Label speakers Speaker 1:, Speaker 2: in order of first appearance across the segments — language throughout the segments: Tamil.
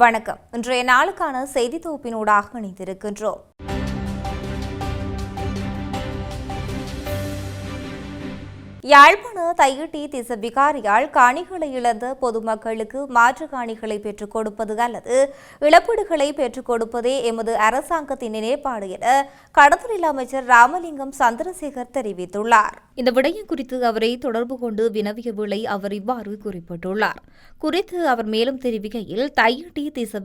Speaker 1: வணக்கம். இன்றைய நாளுக்கான செய்தி தொகுப்பினூடாக இணைந்திருக்கின்றோம். யாழ்ப்பாண தையிட்டி திச விகாரியால் காணிகளை இழந்த பொதுமக்களுக்கு மாற்று காணிகளை பெற்றுக் கொடுப்பது அல்லது இழப்பீடுகளை பெற்றுக் கொடுப்பதே எமது அரசாங்கத்தின் நிலைப்பாடு என கடத்தொழில் அமைச்சர் ராமலிங்கம் சந்திரசேகர் தெரிவித்துள்ளார். இந்த விடயம் குறித்து அவரை தொடர்பு கொண்டு வினவிய வேளை அவர் இவ்வாறு குறிப்பிட்டுள்ளார். குறித்து அவர் மேலும் தெரிவிக்கையில் தையிட்டி திச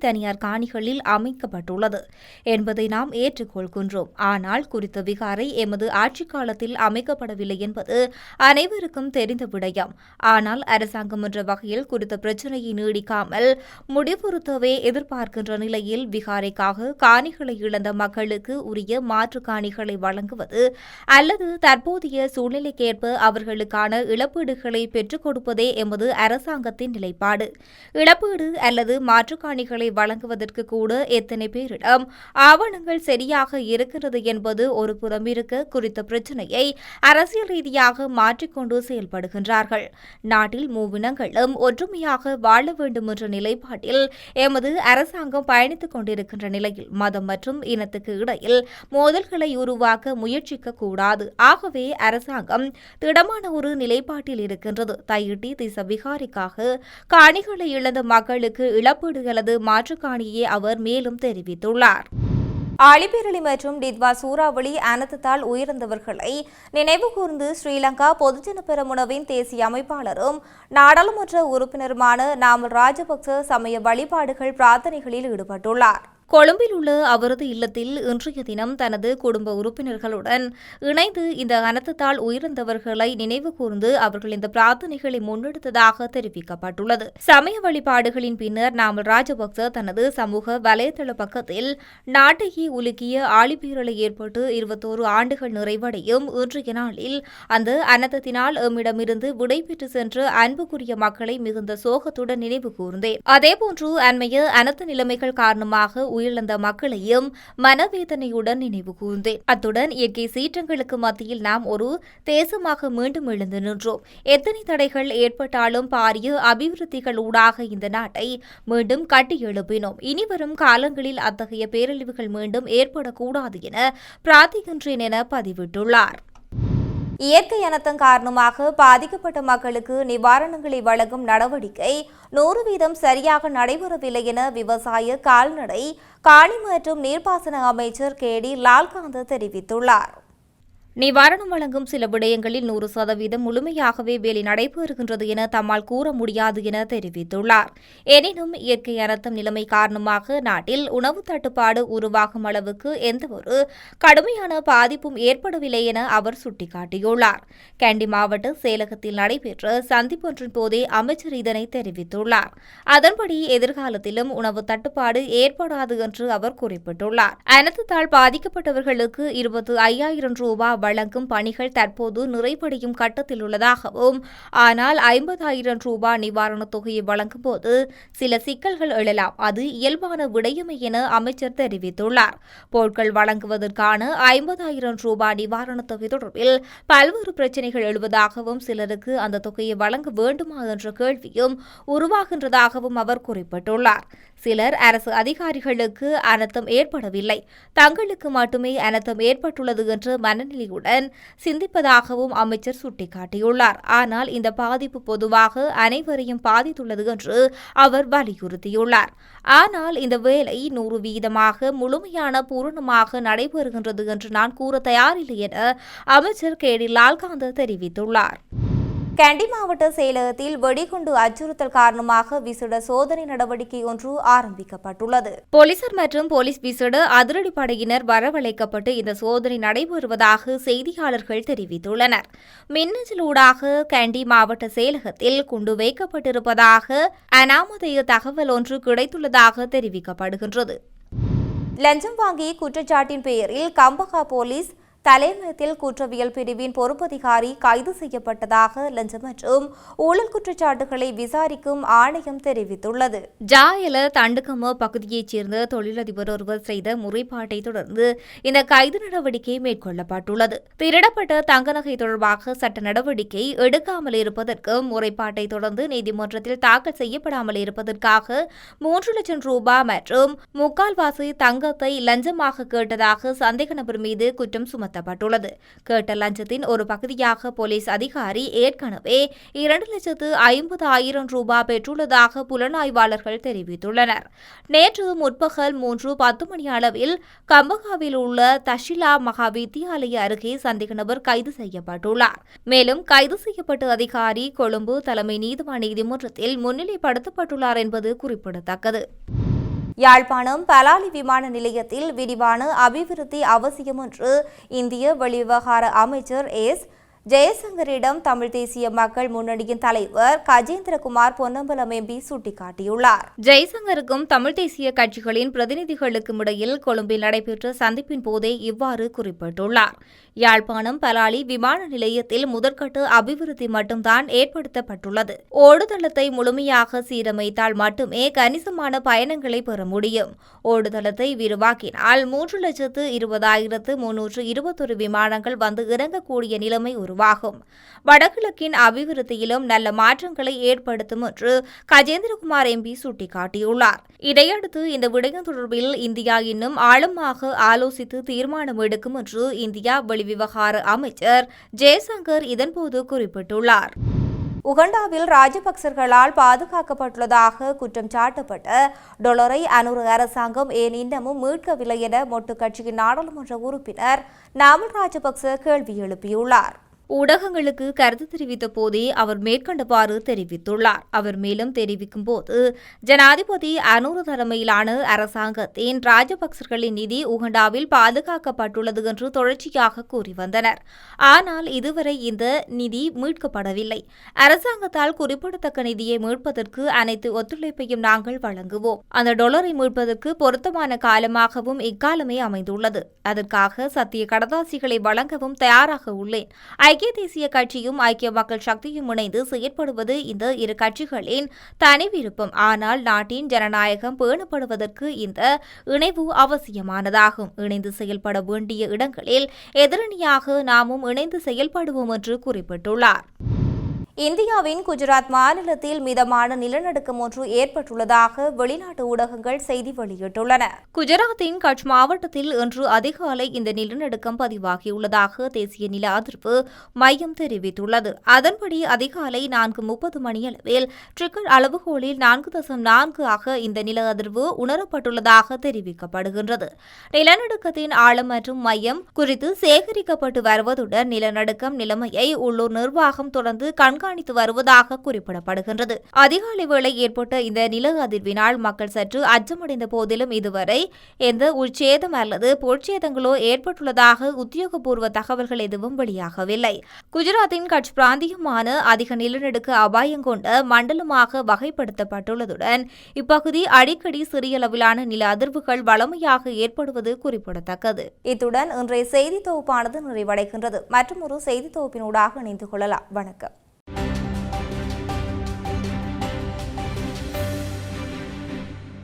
Speaker 1: தனியார் காணிகளில் அமைக்கப்பட்டுள்ளது என்பதை நாம் ஏற்றுக்கொள்கின்றோம். ஆனால் குறித்த விகாரை எமது ஆட்சிக் காலத்தில் அமைக்கப்படவில்லை என்பது அனைவருக்கும் தெரிந்த விடயம். ஆனால் அரசாங்கம் என்ற வகையில் குறித்த பிரச்சினையை நீடிக்காமல் முடிவுறுத்தவே எதிர்பார்க்கின்ற நிலையில் விகாரைக்காக காணிகளை இழந்த மக்களுக்கு உரிய மாற்று காணிகளை வழங்குவது அல்லது தற்போதைய சூழ்நிலைக்கேற்ப அவர்களுக்கான இழப்பீடுகளை பெற்றுக் கொடுப்பதே எமது அரசாங்கத்தின் நிலைப்பாடு. இழப்பீடு அல்லது மாற்று காணிகளை வழங்குவதற்கு கூட எத்தனை பேரிடம் ஆவணங்கள் சரியாக இருக்கிறது என்பது ஒரு புறம் இருக்க குறித்த பிரச்சினையை அரசியல் ரீதியாக மாற்றிக்கொண்டு செயல்படுகின்றார்கள். நாட்டில் மூவினங்களும் ஒற்றுமையாக வாழ வேண்டும் என்ற நிலைப்பாட்டில் எமது அரசாங்கம் பயணித்துக் கொண்டிருக்கின்ற நிலையில் மதம் மற்றும் இனத்துக்கு இடையில் மோதல்களை உருவாக்க முயற்சிக்க கூடாது. ஆகவே அரசாங்கம் திடமான ஒரு நிலைப்பாட்டில் இருக்கின்றது. தையிட்டி திச விகாரிக்காக காணிகளை இழந்த மக்களுக்கு இழப்பீடு அல்லது அவர் மேலும் தெரிவித்துள்ளார். ஆழிப்பேரளி மற்றும் டித்வா சூறாவளி அனத்தத்தால் உயிரிழந்தவர்களை நினைவுகூர்ந்து ஸ்ரீலங்கா பொதுஜன பெரமுனவின் தேசிய அமைப்பாளரும் நாடாளுமன்ற உறுப்பினருமான நாமல் ராஜபக்ச சமய வழிபாடுகள் பிரார்த்தனைகளில் ஈடுபட்டுள்ளார். கொழும்பில் உள்ள அவரது இல்லத்தில் இன்றைய தினம் தனது குடும்ப உறுப்பினர்களுடன் இணைந்து இந்த அனர்த்தத்தால் உயிரிழந்தவர்களை நினைவு கூர்ந்து அவர்கள் இந்த பிரார்த்தனைகளை முன்னெடுத்ததாக தெரிவிக்கப்பட்டுள்ளது. சமய வழிபாடுகளின் பின்னர் நாமல் ராஜபக்ச தனது சமூக வலைதள பக்கத்தில் நாட்டையே உலுக்கிய ஆழிப்பீரலை ஏற்பட்டு இருபத்தோரு ஆண்டுகள் நிறைவடையும் இன்றைய நாளில் அந்த அனர்த்தத்தினால் எம்மிடமிருந்து விடைபெற்று சென்ற அன்புக்குரிய மக்களை மிகுந்த சோகத்துடன் நினைவு கூர்ந்தேன். அதேபோன்று அண்மைய அனர்த்த நிலைமைகள் காரணமாக உயிரிழந்த மக்களையும் மனவேதனையுடன் நினைவு கூர்ந்தேன். அத்துடன் இயற்கை சீற்றங்களுக்கு மத்தியில் நாம் ஒரு தேசமாக மீண்டும் எழுந்து நின்றோம். எத்தனை தடைகள் ஏற்பட்டாலும் பாரிய அபிவிருத்திகள் ஊடாக இந்த நாட்டை மீண்டும் கட்டி எழுப்பினோம். இனிவரும் காலங்களில் அத்தகைய பேரழிவுகள் மீண்டும் ஏற்படக்கூடாது என பிரார்த்திக்கின்றேன் என பதிவிட்டுள்ளார். இயற்கை அனர்த்தம் காரணமாக பாதிக்கப்பட்ட மக்களுக்கு நிவாரணங்களை வழங்கும் நடவடிக்கை நூறு வீதம் சரியாக நடைபெறவில்லை என விவசாய கால்நடை காணி மற்றும் நீர்ப்பாசன அமைச்சர் கே டி லால்காந்த் தெரிவித்துள்ளார். நிவாரணம் வழங்கும் சில விடயங்களில் நூறு சதவீதம் முழுமையாகவே வேலை நடைபெறுகின்றது என தம்மால் கூற முடியாது என தெரிவித்துள்ளார். எனினும் இயற்கை அனர்த்தம் நிலைமை காரணமாக நாட்டில் உணவு தட்டுப்பாடு உருவாகும் அளவுக்கு எந்தவொரு கடுமையான பாதிப்பும் ஏற்படவில்லை என அவர் சுட்டிக்காட்டியுள்ளார். கேண்டி மாவட்ட செயலகத்தில் நடைபெற்ற சந்திப்பொன்றின் போதே அமைச்சர் இதனை தெரிவித்துள்ளார். அதன்படி எதிர்காலத்திலும் உணவு தட்டுப்பாடு ஏற்படாது என்று அவர் குறிப்பிட்டுள்ளார். அனர்த்தத்தால் பாதிக்கப்பட்டவர்களுக்கு இருபத்து ஐயாயிரம் ரூபாய் வழங்கும் பணிகள் தற்போது நிறைவடையும் கட்டத்தில் உள்ளதாகவும் ஆனால் ஐம்பதாயிரம் ரூபாய் நிவாரணத் தொகையை வழங்கும் போது சில சிக்கல்கள் எழலாம். அது இயல்பான விடயமே என அமைச்சர் தெரிவித்துள்ளார். பொருட்கள் வழங்குவதற்கான ஐம்பதாயிரம் ரூபாய் நிவாரணத் தொகை தொடர்பில் பல்வேறு பிரச்சினைகள் எழுவதாகவும் சிலருக்கு அந்த தொகையை வழங்க வேண்டுமா என்ற கேள்வியும் உருவாகின்றதாகவும் அவர் குறிப்பிட்டுள்ளார். சிலர் அரசு அதிகாரிகளுக்கு அனர்த்தம் ஏற்படவில்லை. தங்களுக்கு மட்டுமே அனர்த்தம் ஏற்பட்டுள்ளது என்று மனநிலை மனநிலையுடன் சிந்திப்பதாகவும் அமைச்சர் சுட்டிக்காட்டியுள்ளார். ஆனால் இந்த பாதிப்பு பொதுவாக அனைவரையும் பாதித்துள்ளது என்று அவர் வலியுறுத்தியுள்ளார். ஆனால் இந்த வேலை நூறு வீதமாக முழுமையான பூரணமாக நடைபெறுகின்றது என்று நான் கூற தயாரில்லை என அமைச்சர் கே டி லால்காந்த் தெரிவித்துள்ளார். கண்டி மாவட்ட செயலகத்தில் வெடிகுண்டு அச்சுறுத்தல் காரணமாக விசேட சோதனை நடவடிக்கை ஒன்று ஆரம்பிக்கப்பட்டுள்ளது. போலீசார் மற்றும் போலீஸ் விசேட அதிரடிப்படையினர் வரவழைக்கப்பட்டு இந்த சோதனை நடைபெறுவதாக செய்தியாளர்கள் தெரிவித்துள்ளனர். மின்னஞ்சலூடாக கண்டி மாவட்ட செயலகத்தில் குண்டு வைக்கப்பட்டிருப்பதாக அனாமதேய தகவல் ஒன்று கிடைத்துள்ளதாக தெரிவிக்கப்படுகின்றது. லஞ்சம் வாங்கி குற்றச்சாட்டின் பெயரில் கம்பகா போலீஸ் தலைமையத்தில் குற்றவியல் பிரிவின் பொறுப்பதிகாரி கைது செய்யப்பட்டதாக லஞ்சம் மற்றும் ஊழல் குற்றச்சாட்டுகளை விசாரிக்கும் ஆணையம் தெரிவித்துள்ளது. ஜாயல தண்டுகம பகுதியைச் சேர்ந்த தொழிலதிபர் ஒருவர் செய்த முறைப்பாட்டை தொடர்ந்து இந்த கைது நடவடிக்கை மேற்கொள்ளப்பட்டுள்ளது. திருடப்பட்ட தங்க நகை தொடர்பாக சட்ட நடவடிக்கை எடுக்காமல் இருப்பதற்கு முறைப்பாட்டை தொடர்ந்து நீதிமன்றத்தில் தாக்கல் செய்யப்படாமல் இருப்பதற்காக மூன்று லட்சம் ரூபாய் மற்றும் முக்கால்வாசி தங்கத்தை லஞ்சமாக கேட்டதாக சந்தேக நபர் மீது குற்றம் நடத்தப்பட்டுள்ளது கேட்ட லஞ்சத்தின் ஒரு பகுதியாக போலீஸ் அதிகாரி ஏற்கனவே இரண்டு லட்சத்து ஐம்பது ஆயிரம் ரூபாய் பெற்றுள்ளதாக புலனாய்வாளர்கள் தெரிவித்துள்ளனர். நேற்று முற்பகல் மூன்று பத்து மணி அளவில் கம்பகாவில் உள்ள தஷிலா மகா வித்தியாலய அருகே சந்தேக நபர் கைது செய்யப்பட்டுள்ளார். மேலும் கைது செய்யப்பட்ட அதிகாரி கொழும்பு தலைமை நீதிவான் நீதிமன்றத்தில் முன்னிலைப்படுத்தப்பட்டுள்ளார் என்பது குறிப்பிடத்தக்கது. யாழ்ப்பாணம் பலாலி விமான நிலையத்தில் விரிவான அபிவிருத்தி அவசியம் என்று இந்திய வெளிவிவகார அமைச்சர் எஸ். ஜெயசங்கரிடம் தமிழ் தேசிய மக்கள் முன்னணியின் தலைவர் கஜேந்திரகுமார் பொன்னம்பலம் எம்பி சுட்டிக்காட்டியுள்ளார். ஜெய்சங்கருக்கும் தமிழ் தேசிய கட்சிகளின் பிரதிநிதிகளுக்கும் இடையில் கொழும்பில் நடைபெற்ற சந்திப்பின் போதே இவ்வாறு குறிப்பிட்டுள்ளார். யாழ்ப்பாணம் பலாலி விமான நிலையத்தில் முதற்கட்ட அபிவிருத்தி மட்டும்தான் ஏற்படுத்தப்பட்டுள்ளது. ஓடுதளத்தை முழுமையாக சீரமைத்தால் மட்டுமே கணிசமான பயணங்களை பெற முடியும். ஓடுதளத்தை விரிவாக்கினால் மூன்று லட்சத்து இருபதாயிரத்து முன்னூற்று இருபத்தொரு விமானங்கள் வந்து இறங்கக்கூடிய நிலைமை உருவாகும். வடகிழக்கின் அபிவிருத்தியிலும் நல்ல மாற்றங்களை ஏற்படுத்தும் என்று கஜேந்திரகுமார் எம்பி சுட்டிக்காட்டியுள்ளார். இதையடுத்து இந்த விடயம் தொடர்பில் இந்தியா இன்னும் ஆழமாக ஆலோசித்து தீர்மானம் எடுக்கும் என்று இந்தியா வெளிவிவகார அமைச்சர் ஜெய்சங்கர் இதன்போது குறிப்பிட்டுள்ளார். உகண்டாவில் ராஜபக்சர்களால் பாதுகாக்கப்பட்டுள்ளதாக குற்றம் சாட்டப்பட்ட டொலரை அனுரு அரசாங்கம் ஏன் இன்னமும் மீட்கவில்லை என மொட்டு கட்சியின் நாடாளுமன்ற உறுப்பினர் நாமல் ராஜபக்ச கேள்வி எழுப்பியுள்ளார். ஊடகங்களுக்கு கருத்து தெரிவித்த போதே அவர் மேற்கண்டவாறு தெரிவித்துள்ளார். அவர் மேலும் தெரிவிக்கும் போது ஜனாதிபதி அனூறு தலைமையிலான அரசாங்கத்தின் ராஜபக்சர்களின் நிதி உகண்டாவில் பாதுகாக்கப்பட்டுள்ளது என்று தொடர்ச்சியாக கூறி வந்தனர். ஆனால் இதுவரை இந்த நிதி மீட்கப்படவில்லை. அரசாங்கத்தால் குறிப்பிடத்தக்க நிதியை மீட்பதற்கு அனைத்து ஒத்துழைப்பையும் நாங்கள் வழங்குவோம். அந்த டொலரை மீட்பதற்கு பொருத்தமான காலமாகவும் இக்காலமே அமைந்துள்ளது. அதற்காக சத்திய கடதாசிகளை வழங்கவும் தயாராக உள்ளேன். ஐக்கிய தேசிய கட்சியும் ஐக்கிய மக்கள் சக்தியும் இணைந்து செயற்படுவது இந்த இரு கட்சிகளின் தனி விருப்பம். ஆனால் நாட்டின் ஜனநாயகம் பேணப்படுவதற்கு இந்த இணைவு அவசியமானதாகும். இணைந்து செயல்பட வேண்டிய இடங்களில் எதிரணியாக நாமும் இணைந்து செயல்படுவோம் என்று குறிப்பிட்டுள்ளார். இந்தியாவின் குஜராத் மாநிலத்தில் மிதமான நிலநடுக்கம் ஒன்று ஏற்பட்டுள்ளதாக வெளிநாட்டு ஊடகங்கள் செய்தி வெளியிட்டுள்ளன. குஜராத்தின் கட்ச் மாவட்டத்தில் இன்று அதிகாலை இந்த நிலநடுக்கம் பதிவாகியுள்ளதாக தேசிய நில அதிர்வு மையம் தெரிவித்துள்ளது. அதன்படி அதிகாலை நான்கு முப்பது மணியளவில் ட்ரிக்கர் அளவுகோலில் நான்கு தசம் நான்கு ஆக இந்த நில அதிர்வு உணரப்பட்டுள்ளதாக தெரிவிக்கப்படுகின்றது. நிலநடுக்கத்தின் ஆழம் மற்றும் மையம் குறித்து சேகரிக்கப்பட்டு வருவதுடன் நிலநடுக்கம் நிலைமையை உள்ளூர் நிர்வாகம் தொடர்ந்து கண்காணி கண்காணித்து வருவதாக குறிப்பிடப்படுகின்றது. அதிகாலை வேளை ஏற்பட்ட இந்த நில அதிர்வினால் மக்கள் சற்று அச்சமடைந்த போதிலும் இதுவரை எந்த உட்சேதம் அல்லது பொற்சேதங்களோ ஏற்பட்டுள்ளதாக உத்தியோகபூர்வ தகவல்கள் எதுவும் வெளியாகவில்லை. குஜராத்தின் கட்ச் பிராந்தியமான அதிக நிலநடுக்க அபாயம் கொண்ட மண்டலமாக வகைப்படுத்தப்பட்டுள்ளதுடன் இப்பகுதி அடிக்கடி சிறிய அளவிலான நில அதிர்வுகள் வளமையாக ஏற்படுவது குறிப்பிடத்தக்கது. இத்துடன் இன்றைய செய்தி தொகுப்பானது நிறைவடைகின்றது. மற்றும் ஒரு செய்தி தொகுப்பினூடாக இணைந்து கொள்ளலாம். வணக்கம்.